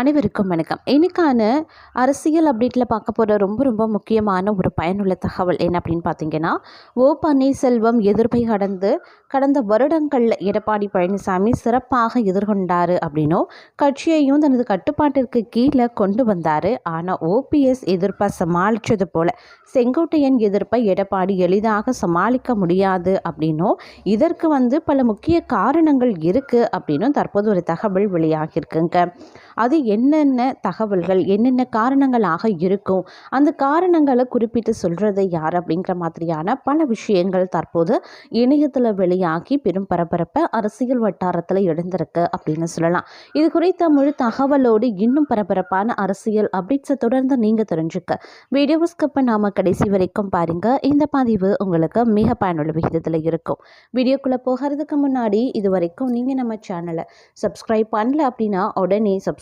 அனைவருக்கும் வணக்கம். இன்னைக்கான அரசியல் அப்டேட்டில் பார்க்க போகிற ரொம்ப ரொம்ப முக்கியமான ஒரு பயனுள்ள தகவல் என்ன அப்படின்னு பார்த்தீங்கன்னா ஓ பன்னீர்செல்வம் எதிர்ப்பை கடந்து கடந்த வருடங்களில் எடப்பாடி பழனிசாமி சிறப்பாக எதிர்கொண்டார் அப்படின்னும் கட்சியையும் தனது கட்டுப்பாட்டிற்கு கீழே கொண்டு வந்தார். ஆனால் ஓபிஎஸ் எதிர்ப்பை சமாளித்தது போல் செங்கோட்டையன் எதிர்ப்பை எடப்பாடி எளிதாக சமாளிக்க முடியாது அப்படின்னும் இதற்கு வந்து பல முக்கிய காரணங்கள் இருக்குது அப்படின்னும் தற்போது ஒரு தகவல் வெளியாகியிருக்குங்க. அது என்னென்ன தகவல்கள் என்னென்ன காரணங்களாக இருக்கும் அந்த காரணங்களை குறிப்பிட்டு சொல்கிறது யார் அப்படிங்கிற மாதிரியான பல விஷயங்கள் தற்போது இணையத்தில் வெளியாகி பெரும் பரபரப்பை அரசியல் வட்டாரத்தில் எழுந்திருக்கு அப்படின்னு சொல்லலாம். இது குறித்த முழு தகவலோடு இன்னும் பரபரப்பான அரசியல் அப்டேட்ஸை தொடர்ந்து நீங்கள் தெரிஞ்சுக்க. வீடியோ ஸ்கிப் நாம கடைசி வரைக்கும் பாருங்கள் இந்த பதிவு உங்களுக்கு மிக பயனுள்ள விகிதத்தில் இருக்கும். வீடியோக்குள்ளே போகிறதுக்கு முன்னாடி இது வரைக்கும் நீங்கள் நம்ம சேனலை சப்ஸ்கிரைப் பண்ணல அப்படின்னா உடனே சப்ஸ்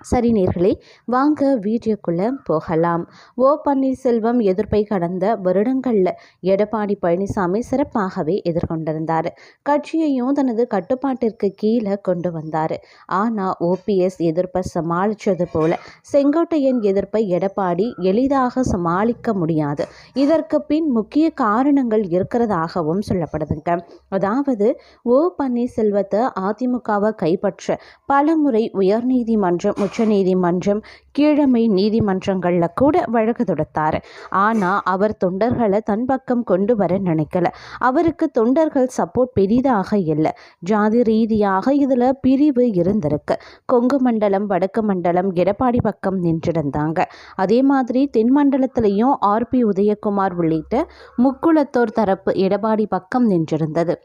சரி நேர்களே வாங்க வீடியோக்குள்ளே போகலாம். ஓ பன்னீர்செல்வம் எதிர்ப்பை கடந்த வருடங்களில் எடப்பாடி பழனிசாமி சிறப்பாகவே எதிர்கொண்டிருந்தார். கட்சியையும் தனது கட்டுப்பாட்டிற்கு கீழே கொண்டு வந்தார். ஆனால் ஓபிஎஸ் எதிர்ப்பை சமாளித்தது போல செங்கோட்டையன் எதிர்ப்பை எடப்பாடி எளிதாக சமாளிக்க முடியாது. இதற்கு பின் முக்கிய காரணங்கள் இருக்கிறதாகவும் சொல்லப்படுதுங்க. அதாவது ஓ பன்னீர்செல்வத்தை அதிமுகவை கைப்பற்ற பலமுறை உயர்நீதிமன்றம் உச்சநீதிமன்றம் கீழமை நீதிமன்றங்களில் கூட வழக்கு தொடுத்தார். ஆனால் அவர் தொண்டர்களை தன் பக்கம் கொண்டு வர நினைக்கல. அவருக்கு தொண்டர்கள் சப்போர்ட் பெரிதாக இல்லை. ஜாதி ரீதியாக இதில் பிரிவு இருந்திருக்கு. கொங்கு மண்டலம் வடக்கு மண்டலம் எடப்பாடி பக்கம் நின்றிருந்தாங்க. அதே மாதிரி தென் மண்டலத்திலையும் ஆர்பி உதயகுமார் உள்ளிட்ட முக்குளத்தோர் தரப்பு எடப்பாடி பக்கம் நின்றிருந்தது.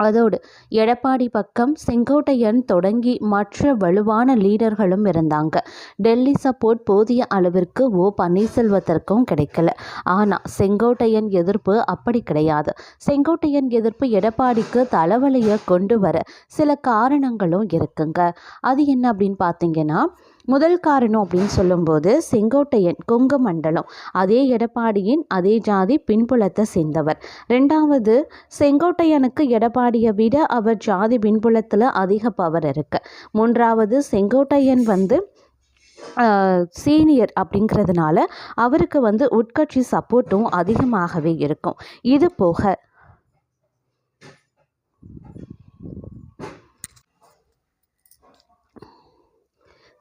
அதோடு எடப்பாடி பக்கம் செங்கோட்டையன் தொடங்கி மற்ற வலுவான லீடர்களும் இருந்தாங்க. டெல்லி சப்போர்ட் போதிய அளவிற்கு ஓ. பன்னீர்செல்வத்திற்கும் கிடைக்கல. ஆனால் செங்கோட்டையன் எதிர்ப்பு அப்படி கிடையாது. செங்கோட்டையன் எதிர்ப்பு எடப்பாடிக்கு தலைவலியை கொண்டு வர சில காரணங்களும் இருக்குங்க. அது என்ன அப்படின்னு பார்த்தீங்கன்னா முதல் காரணம் அப்படின்னு சொல்லும்போது செங்கோட்டையன் கொங்கு மண்டலம் அதே எடப்பாடியின் அதே ஜாதி பின்புலத்தை சேர்ந்தவர். ரெண்டாவது செங்கோட்டையனுக்கு எடப்பாடியை விட அவர் ஜாதி பின்புலத்தில் அதிக பவர் இருக்கு. மூன்றாவது செங்கோட்டையன் வந்து சீனியர் அப்படிங்கிறதுனால அவருக்கு வந்து உட்கட்சி சப்போர்ட்டும் அதிகமாகவே இருக்கும். இது போக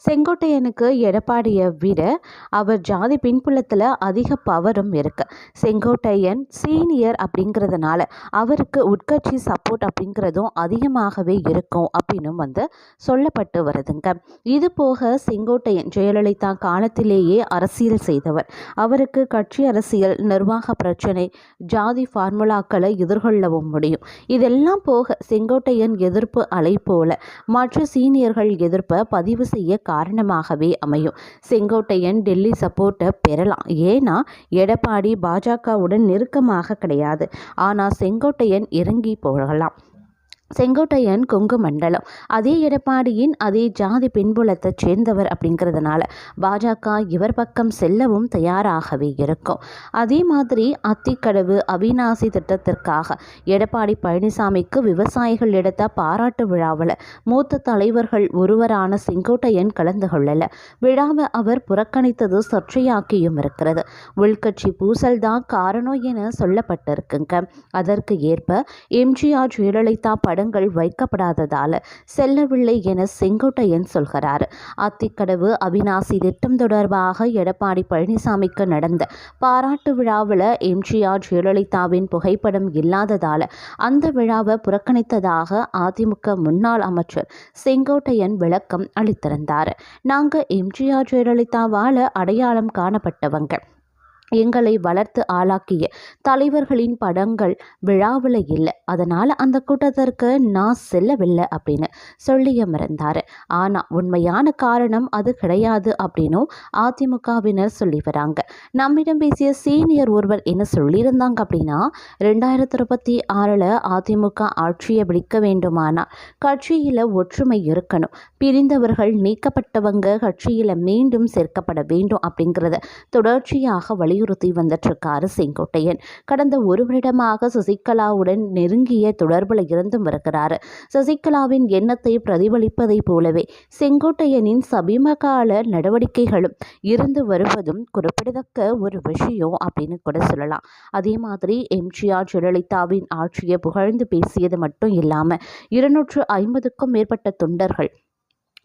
செங்கோட்டையனுக்கு எடப்பாடியை விட அவர் ஜாதி பின்புலத்தில் அதிக பவரும் இருக்கு. செங்கோட்டையன் சீனியர் அப்படிங்கிறதுனால அவருக்கு உட்கட்சி சப்போர்ட் அப்படிங்கிறதும் அதிகமாகவே இருக்கும் அப்படின்னும் வந்து சொல்லப்பட்டு வருதுங்க. இது போக செங்கோட்டையன் ஜெயலலிதா காலத்திலேயே அரசியல் செய்தவர். அவருக்கு கட்சி அரசியல் நிர்வாக பிரச்சனை ஜாதி ஃபார்முலாக்களை எதிர்கொள்ளவும் முடியும். இதெல்லாம் போக செங்கோட்டையன் எதிர்ப்பு அலை போல மற்ற சீனியர்கள் எதிர்ப்பை பதிவு செய்ய காரணமாகவே அமையும். செங்கோட்டையன் டெல்லி சப்போர்ட்டை பெறலாம். ஏன்னா எடப்பாடி பாஜகவுடன் நெருக்கமாக கிடையாது. ஆனால் செங்கோட்டையன் இறங்கி போகலாம். செங்கோட்டையன் கொங்கு மண்டலம். அதே எடப்பாடியின் அதே ஜாதி பின்புலத்தை சேர்ந்தவர் அப்படிங்கிறதுனால பாஜக இவர் பக்கம் செல்லவும் தயாராகவே இருக்கும். அதே மாதிரி அத்திக்கடவு அவிநாசி திட்டத்திற்காக எடப்பாடி பழனிசாமிக்கு விவசாயிகள் எடுத்த பாராட்டு விழாவில் மூத்த தலைவர்கள் ஒருவரான செங்கோட்டையன் கலந்து கொள்ளல. விழாவை அவர் புறக்கணித்தது சர்ச்சையாக்கியும் இருக்கிறது. உள்கட்சி பூசல்தான் காரணம் என சொல்லப்பட்டிருக்குங்க. அதற்கு ஏற்ப எம்ஜிஆர் ஜெயலலிதா பட படங்கள் வைக்கப்படாததால் செல்லவில்லை என செங்கோட்டையன் சொல்கிறார். அத்திக்கடவு அவினாசி திட்டம் தொடர்பாக எடப்பாடி பழனிசாமிக்கு நடந்த பாராட்டு விழாவில் எம்ஜிஆர் ஜெயலலிதாவின் புகைப்படம் இல்லாததால் அந்த விழாவை புறக்கணித்ததாக அதிமுக முன்னாள் அமைச்சர் செங்கோட்டையன் விளக்கம் அளித்திருந்தார். நாங்கள் எம்ஜிஆர் ஜெயலலிதாவால் அடையாளம் காணப்பட்டவங்க. எங்களை வளர்த்து ஆளாக்கிய தலைவர்களின் படங்கள் விழாவில் இல்லை. அதனால் அந்த கூட்டத்திற்கு நான் செல்லவில்லை அப்படின்னு சொல்லிய மறந்தார். ஆனால் உண்மையான காரணம் அது கிடையாது அப்படின்னும் அதிமுகவினர் சொல்லி வராங்க. நம்மிடம் பேசிய சீனியர் ஒருவர் என்ன சொல்லியிருந்தாங்க அப்படின்னா ரெண்டாயிரத்தி இருபத்தி ஆறில் அதிமுக ஆட்சியை பிடிக்க வேண்டுமானால் கட்சியில் ஒற்றுமை இருக்கணும். பிரிந்தவர்கள் நீக்கப்பட்டவங்க கட்சியில் மீண்டும் சேர்க்கப்பட வேண்டும் அப்படிங்கிறத தொடர்ச்சியாக வழி வலியுறுத்தி வந்துட்டிருக்காரு செங்கோட்டையன். கடந்த ஒரு வருடமாக சசிகலாவுடன் நெருங்கிய தொடர்பில் இருந்தும் வருகிறார் சசிகலாவின் எண்ணத்தை பிரதிபலிப்பதைப் போலவே செங்கோட்டையனின் சமீபகால நடவடிக்கைகளும் இருந்து வருவதும் குறிப்பிடத்தக்க ஒரு விஷயம் அப்படின்னு கூட சொல்லலாம். அதே மாதிரி எம்ஜிஆர் ஜெயலலிதாவின் ஆட்சியை புகழ்ந்து பேசியது மட்டும் இல்லாமல் இருநூற்று ஐம்பதுக்கும் மேற்பட்ட தொண்டர்கள்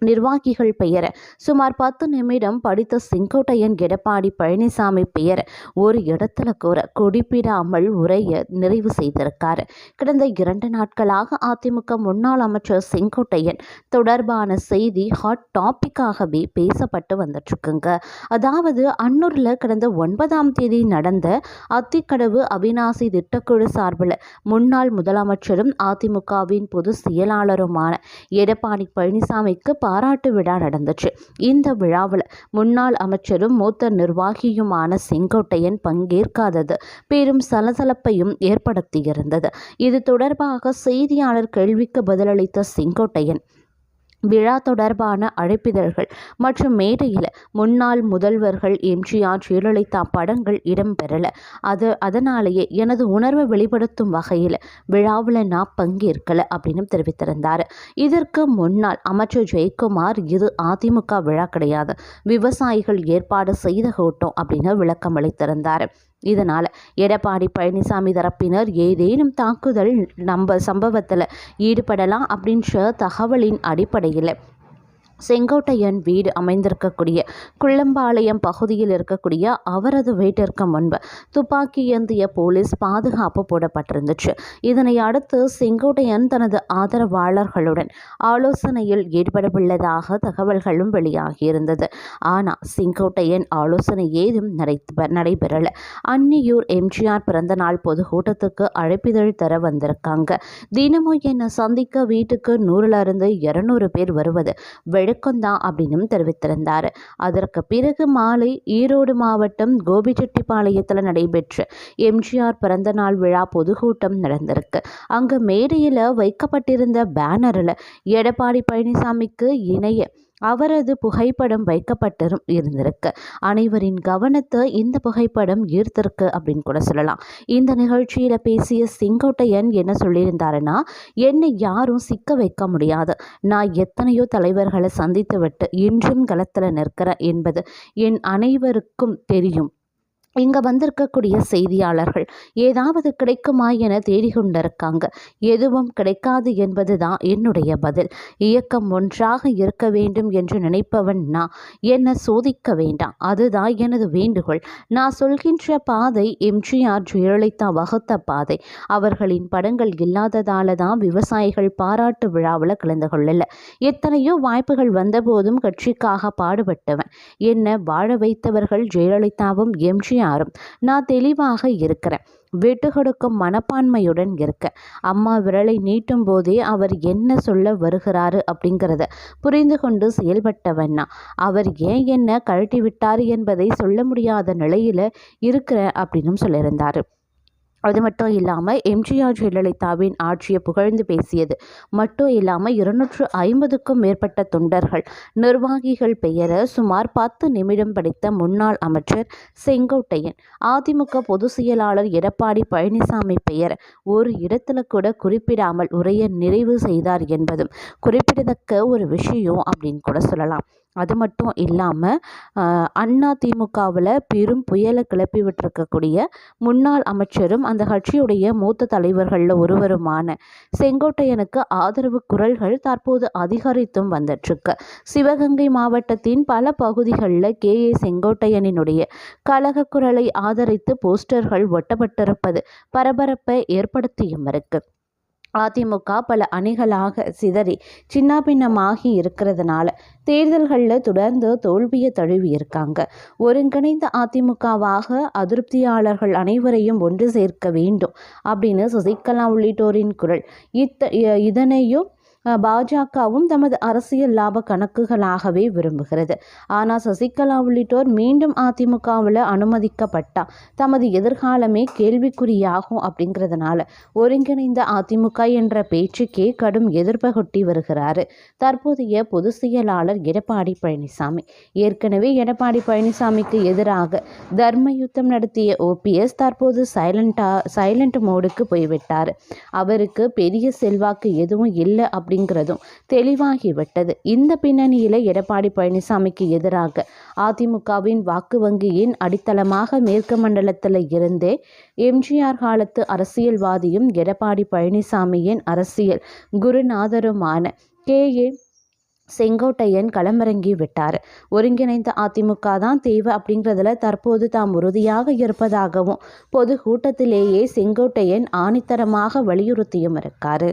நிர்வாகிகள் பெயர. சுமார் பத்து நிமிடம் படித்த செங்கோட்டையன் எடப்பாடி பழனிசாமி பெயர். ஒரு இடத்துல கூற குறிப்பிடாமல் உரைய நிறைவு செய்திருக்கார். கடந்த இரண்டு நாட்களாக அதிமுக முன்னாள் அமைச்சர் செங்கோட்டையன் தொடர்பான செய்தி ஹாட் டாபிக்காகவே பேசப்பட்டு வந்துட்டுருக்குங்க. அதாவது அன்னூரில் கடந்த ஒன்பதாம் தேதி நடந்த அத்திக்கடவு அவிநாசி திட்டக்குழு சார்பில் முன்னாள் முதலமைச்சரும் அதிமுகவின் பொது செயலாளருமான எடப்பாடி பழனிசாமிக்கு பாராட்டு விழா நடந்துச்சு. இந்த விழாவில் முன்னாள் அமைச்சரும் மூத்த நிர்வாகியுமான செங்கோட்டையன் பங்கேற்காதது பெரும் சலசலப்பையும் ஏற்படுத்தியிருந்தது. இது தொடர்பாக செய்தியாளர் கேள்விக்கு பதிலளித்த செங்கோட்டையன் விழா தொடர்பான அழைப்பிதழ்கள் மற்றும் மேடையில் முன்னாள் முதல்வர்கள் எம்ஜிஆர் ஜெயலலிதா படங்கள் இடம்பெறல. அது அதனாலேயே எனது உணர்வை வெளிப்படுத்தும் வகையில் விழாவில் நான் பங்கேற்கல அப்படின்னு தெரிவித்திருந்தார். இதற்கு முன்னால் அமைச்சர் ஜெயக்குமார் இது அதிமுக விழா கிடையாது. விவசாயிகள் ஏற்பாடு செய்த கூட்டம் அப்படின்னு விளக்கம் அளித்திருந்தார் இதனால் எடப்பாடி பழனிசாமி தரப்பினர் ஏதேனும் தாக்குதல் நம்ம சம்பவத்தில் ஈடுபடலாம் அப்படின்ற தகவலின் அடிப்படையில் செங்கோட்டையன் வீடு அமைந்திருக்கக்கூடிய குள்ளம்பாளையம் பகுதியில் இருக்கக்கூடிய அவரது வீட்டிற்கு முன்பு துப்பாக்கி ஏந்திய போலீஸ் பாதுகாப்பு போடப்பட்டிருந்துச்சு. இதனை அடுத்து செங்கோட்டையன் தனது ஆதரவாளர்களுடன் ஆலோசனையில் ஈடுபடவுள்ளதாக தகவல்களும் வெளியாகியிருந்தது. ஆனால் செங்கோட்டையன் ஆலோசனை ஏதும் நடைபெறலை. அன்னியூர் எம்ஜிஆர் பிறந்தநாள் பொதுக்கூட்டத்துக்கு அழைப்பிதழ் தர வந்திருக்காங்க. தினமும் என்னை சந்திக்க வீட்டுக்கு நூறிலிருந்து இருநூறு பேர் வருவது வழக்கம்தான் அப்படின்னும் தெரிவித்திருந்தார். அதற்கு பிறகு மாலை ஈரோடு மாவட்டம் கோபிச்செட்டிப்பாளையத்தில் நடைபெற்ற எம்ஜிஆர் பிறந்தநாள் விழா பொதுக்கூட்டம் நடந்திருக்கு. அங்கு மேடையில் வைக்கப்பட்டிருந்த பேனரில் எடப்பாடி பழனிசாமிக்கு இணைய அவரது புகைப்படம் வைக்கப்பட்டு இருந்திருக்கு. அனைவரின் கவனத்தை இந்த புகைப்படம் ஈர்த்திருக்கு அப்படின்னு கூட சொல்லலாம். இந்த நிகழ்ச்சியில் பேசிய செங்கோட்டையன் என்ன சொல்லியிருந்தாருன்னா என்னை யாரும் சிக்க வைக்க முடியாது. நான் எத்தனையோ தலைவர்களை சந்தித்து விட்டு இன்றும் களத்தில் நிற்கிறேன் என்பது என் அனைவருக்கும் தெரியும். இங்கே வந்திருக்கக்கூடிய செய்தியாளர்கள் ஏதாவது கிடைக்குமா என தேடிக்கொண்டிருக்காங்க. எதுவும் கிடைக்காது என்பது தான் என்னுடைய பதில். இயக்கம் ஒன்றாக இருக்க வேண்டும் என்று நினைப்பவன் நான். என்னை சோதிக்க வேண்டாம். அதுதான் எனது வேண்டுகோள். நான் சொல்கின்ற பாதை எம்ஜிஆர் ஜெயலலிதா வகுத்த பாதை. அவர்களின் படங்கள் இல்லாததால தான் விவசாயிகள் பாராட்டு விழாவில் கலந்து கொள்ளல. எத்தனையோ வாய்ப்புகள் வந்தபோதும் கட்சிக்காக பாடுபட்டவன். என்னை வாழ வைத்தவர்கள் ஜெயலலிதாவும் எம்ஜிஆர் யாரும் நான் தெளிவாக இருக்கிறேன். விட்டு கொடுக்கும் மனப்பான்மையுடன் இருக்க. அம்மா விரலை நீட்டும் போதே அவர் என்ன சொல்ல வருகிறாரு அப்படிங்கிறத புரிந்து கொண்டு செயல்பட்டவன்னா அவர் ஏன் என்ன கழட்டி விட்டார் என்பதை சொல்ல முடியாத நிலையில் இருக்கிற அப்படின்னும் சொல்லியிருந்தார். அது மட்டும் இல்லாமல் எம்ஜிஆர் ஜெயலலிதாவின் ஆட்சியை புகழ்ந்து பேசியது மட்டும் இல்லாமல் இருநூற்று ஐம்பதுக்கும் மேற்பட்ட தொண்டர்கள் நிர்வாகிகள் பெயர சுமார் பத்து நிமிடம் படித்த முன்னாள் அமைச்சர் செங்கோட்டையன் அதிமுக பொதுச் செயலாளர் எடப்பாடி பழனிசாமி பெயர் ஒரு இடத்துல கூட குறிப்பிடாமல் உரைய நிறைவு செய்தார் என்பதும் குறிப்பிடத்தக்க ஒரு விஷயம் அப்படின்னு கூட சொல்லலாம். அது மட்டும் இல்லாமல் அண்ணா திமுகவில் பெரும் புயலை கிளப்பி விட்டுருக்கக்கூடிய முன்னாள் அமைச்சரும் அந்த கட்சியுடைய மூத்த தலைவர்களில் ஒருவருமான செங்கோட்டையனுக்கு ஆதரவு குரல்கள் தற்போது அதிகரித்தும் வந்துட்டுருக்கு சிவகங்கை மாவட்டத்தின் பல பகுதிகளில் கே. ஏ. செங்கோட்டையனினுடைய கழக குரலை ஆதரித்து போஸ்டர்கள் ஒட்டப்பட்டிருப்பது பரபரப்பை ஏற்படுத்தியும் இருக்குது அதிமுக பல அணிகளாக சிதறி சின்னாபின்னமாகி இருக்கிறதுனால தேர்தல்களில் தொடர்ந்து தோல்வியை தழுவி இருக்காங்க ஒருங்கிணைந்த அதிமுகவாக அதிருப்தியாளர்கள் அனைவரையும் ஒன்று சேர்க்க வேண்டும் அப்படின்னு சசிகலா உள்ளிட்டோரின் குரல். இத்த இதனையும் பாஜகவும் தமது அரசியல் லாப கணக்குகளாகவே விரும்புகிறது. ஆனால் சசிகலா உள்ளிட்டோர் மீண்டும் அதிமுகவில் அனுமதிக்கப்பட்டா தமது எதிர்காலமே கேள்விக்குறியாகும் அப்படிங்கிறதுனால ஒருங்கிணைந்த அதிமுக என்ற பேச்சுக்கே கடும் எதிர்ப்பை கொட்டி தற்போதைய பொதுச் செயலாளர் எடப்பாடி பழனிசாமி. ஏற்கனவே எடப்பாடி பழனிசாமிக்கு எதிராக தர்ம யுத்தம் நடத்திய ஓபிஎஸ் தற்போது சைலண்டா சைலண்ட் மோடுக்கு போய்விட்டார். அவருக்கு பெரிய செல்வாக்கு எதுவும் இல்லை அப்படி அப்படிங்கிறதும் தெளிவாகிவிட்டது. இந்த பின்னணியில் எடப்பாடி பழனிசாமிக்கு எதிராக அதிமுகவின் வாக்கு வங்கியின் அடித்தளமாக மேற்கு மண்டலத்தில் இருந்தே எம்ஜிஆர் காலத்து அரசியல்வாதியும் எடப்பாடி பழனிசாமியின் அரசியல் குருநாதருமான கே. ஏ. செங்கோட்டையன் களமிறங்கி விட்டார். ஒருங்கிணைந்த அதிமுக தான் தேவை அப்படிங்கிறதுல தற்போது தாம் உறுதியாக இருப்பதாகவும் பொது கூட்டத்திலேயே செங்கோட்டையன் ஆணித்தரமாக வலியுறுத்தியும் இருக்காரு.